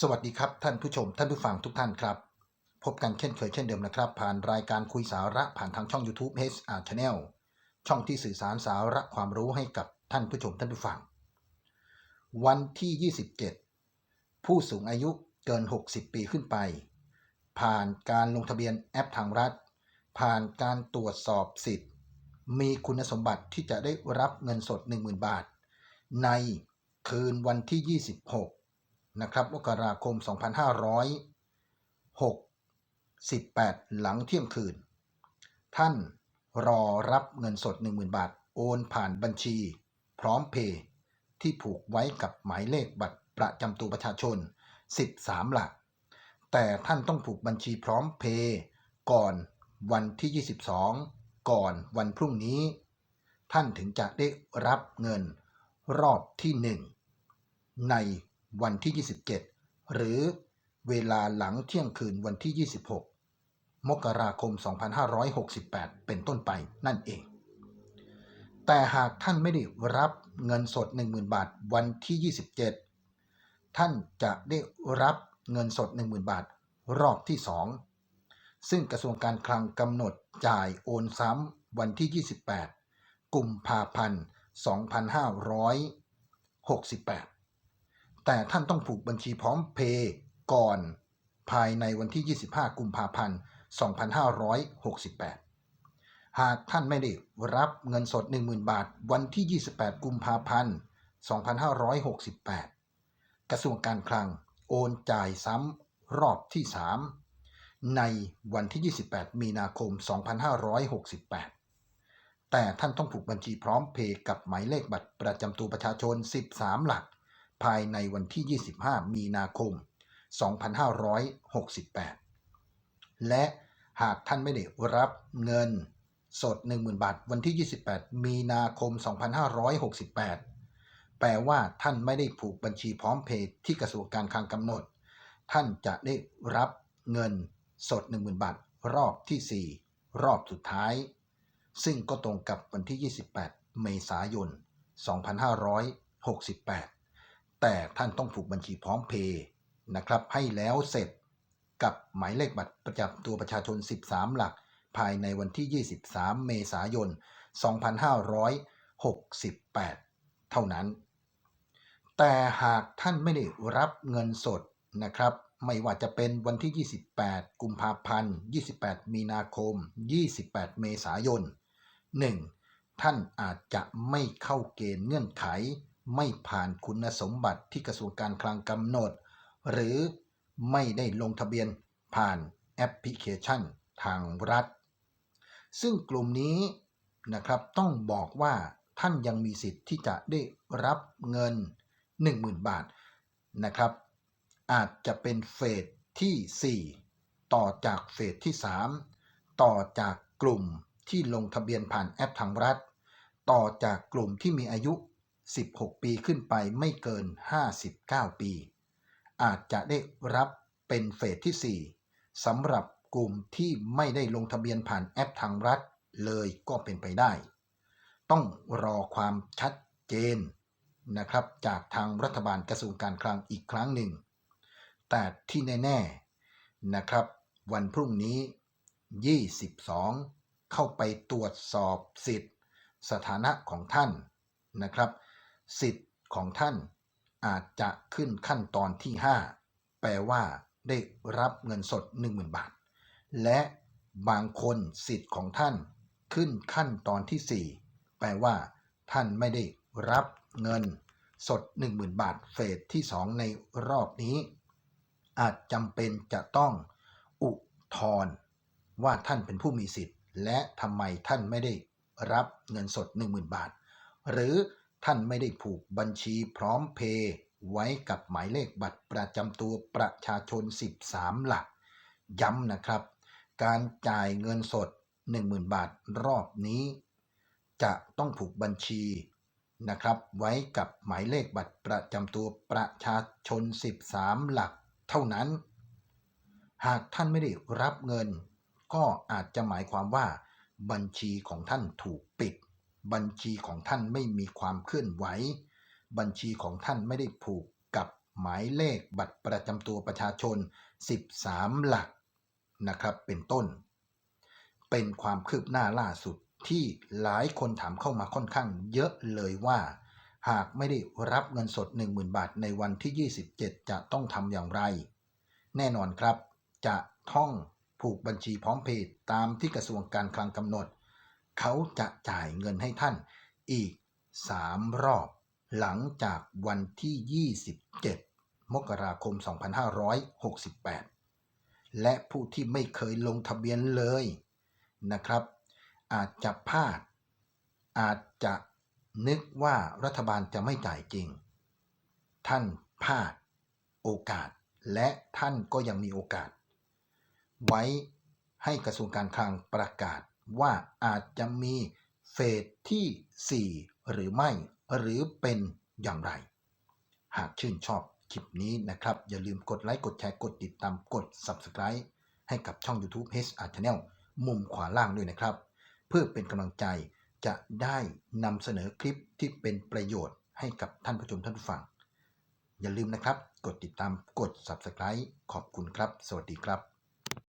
สวัสดีครับท่านผู้ชมท่านผู้ฟังทุกท่านครับ พบกันเช่นเคยเช่นเดิมนะครับ ผ่านรายการคุยสาระผ่านทางช่อง YouTube HR Channel ช่องที่สื่อสารสาระความรู้ให้กับท่านผู้ชมท่านผู้ฟัง วันที่ 27 ผู้สูงอายุเกิน 60 ปีขึ้นไป ผ่านการลงทะเบียนแอปทางรัฐ ผ่านการตรวจสอบสิทธิ์ มีคุณสมบัติที่จะได้รับเงินสด 10,000 บาท ในคืนวันที่ 26 นะครับมกราคม 2568 หลังเที่ยงคืน ท่านรอรับเงินสด 10,000 บาท โอนผ่านบัญชี พร้อมเพย์ที่ผูกไว้กับหมายเลขบัตรประจำตัวประชาชน 13 หลัก แต่ท่านต้องผูกบัญชีพร้อมเพย์ก่อนวันที่ 22 ก่อนวันพรุ่งนี้ ท่านถึงจะได้รับเงินรอบที่ 1 ใน วันที่ 27 หรือเวลาหลังเที่ยงคืนวันที่ 26 มกราคม 2568 เป็นต้นไปนั่นเอง แต่หากท่านไม่ได้รับเงินสด 10,000 บาทวันที่ 27 ท่านจะได้รับเงินสด 10,000 บาทรอบที่ 2 ซึ่งกระทรวงการคลังกำหนดจ่ายโอนซ้ำวันที่ 28 กุมภาพันธ์ 2568 แต่ท่านต้องผูกบัญชีพร้อมเพย์ก่อนภายในวันที่ 25 กุมภาพันธ์ 2568 หากท่านไม่ได้รับเงินสด 10,000 บาท วันที่ 28 กุมภาพันธ์ 2568 กระทรวงการคลังโอนจ่ายซ้ำรอบที่ 3 ในวันที่ 28 มีนาคม 2568 แต่ท่านต้องผูกบัญชีพร้อมเพย์กับหมายเลขบัตรประจำตัวประชาชน 13 หลัก ภายในวันที่ 25 มีนาคม 2568 และหากท่านไม่ได้รับเงินสด 10,000 บาท วันที่ 28 มีนาคม 2568 แปลว่าท่านไม่ได้ผูกบัญชีพร้อมเพย์ที่กระทรวงการคลังกำหนด ท่านจะได้รับเงินสด 10,000 บาท รอบที่ 4 รอบสุดท้าย ซึ่งก็ตรงกับวันที่ 28 เมษายน 2568 แต่ท่านต้องผูกบัญชีพร้อมเพย์นะครับ ให้แล้วเสร็จกับหมายเลขบัตรประจำตัวประชาชน 13 หลัก ภายในวันที่ 23 เมษายน 2568 เท่านั้น แต่หากท่านไม่ได้รับเงินสดนะครับ ไม่ว่าจะเป็นวันที่ 28 กุมภาพันธ์ 28 มีนาคม 28 เมษายน 1. ท่านอาจจะไม่เข้าเกณฑ์เงื่อนไข ไม่ผ่านคุณสมบัติที่กระทรวงการคลังกำหนด หรือไม่ได้ลงทะเบียนผ่านแอปพลิเคชันทางรัฐ ซึ่งกลุ่มนี้นะครับต้องบอกว่าท่านยังมีสิทธิ์ที่จะได้รับเงิน 10,000 บาทนะครับ อาจจะเป็นเฟสที่ 4 ต่อจากเฟสที่ 3 ต่อจากกลุ่มที่ลงทะเบียนผ่านแอปทางรัฐ ต่อจากกลุ่มที่มีอายุ 16 ปีขึ้นไปไม่เกิน 59 ปี อาจจะได้รับเป็นเฟสที่ 4สำหรับกลุ่มที่ไม่ได้ลงทะเบียนผ่านแอปทางรัฐเลยก็เป็นไปได้ ต้องรอความชัดเจนนะครับจากทางรัฐบาลกระทรวงการคลังอีกครั้งหนึ่ง แต่ที่แน่ๆนะครับ วันพรุ่งนี้ 22 เข้าไปตรวจสอบสิทธิ์ สถานะของท่านนะครับ สิทธิ์ของท่านอาจจะขึ้นขั้นตอนที่ 5 แปลว่าได้รับเงินสด 10,000 บาท และบางคนสิทธิ์ของท่านขึ้นขั้นตอนที่ 4 แปลว่า ท่านไม่ได้รับเงินสด 10,000 บาทเฟสที่ 2 ในรอบนี้ อาจจำเป็นจะต้อง อุทธรว่าท่านเป็นผู้มีสิทธิ์ และทำไมท่านไม่ได้รับเงินสด 10,000 บาท หรือ ท่านไม่ได้ผูกบัญชีพร้อมเพย์ไว้กับหมายเลขบัตรประจำตัวประชาชน 13 หลัก ย้ำนะครับ การจ่ายเงินสด 10,000 บาทรอบนี้ จะต้องผูกบัญชีนะครับ ไว้กับหมายเลขบัตรประจำตัวประชาชน 13 หลัก เท่านั้น หากท่านไม่ได้รับเงิน ก็อาจจะหมายความว่า บัญชีของท่านถูกปิด บัญชีของท่านไม่มีความเคลื่อนไหว บัญชีของท่านไม่ได้ผูกกับหมายเลขบัตรประจำตัวประชาชน 13 หลักนะครับเป็นต้น เป็นความคืบหน้าล่าสุดที่หลายคนถามเข้ามาค่อนข้างเยอะเลยว่า หากไม่ได้รับเงินสด 10,000 บาทในวันที่ 27 จะต้องทำอย่างไร แน่นอนครับ จะต้องผูกบัญชีพร้อมเพย์ตามที่กระทรวงการคลังกำหนด เขาจะจ่ายเงินให้ท่านอีก 3 รอบ หลังจากวันที่ 27 มกราคม 2568 และผู้ที่ไม่เคยลงทะเบียนเลยนะครับ อาจจะพลาด อาจจะนึกว่ารัฐบาลจะไม่จ่ายจริง ท่านพลาดโอกาส และท่านก็ยังมีโอกาส ไว้ให้กระทรวงการคลังประกาศ ว่าอาจจะมีเฟสที่ 4 หรือไม่หรือเป็นอย่างไร หากชื่นชอบคลิปนี้นะครับ อย่าลืมกดไลค์ กดแชร์ กดติดตาม กด Subscribe ให้กับช่อง YouTube HR Channel มุมขวาล่างด้วยนะครับ เพื่อเป็นกำลังใจจะได้นำเสนอคลิปที่เป็นประโยชน์ให้กับท่านผู้ชมท่านผู้ฟัง อย่าลืมนะครับ กดติดตาม กด Subscribe ขอบคุณครับ สวัสดีครับ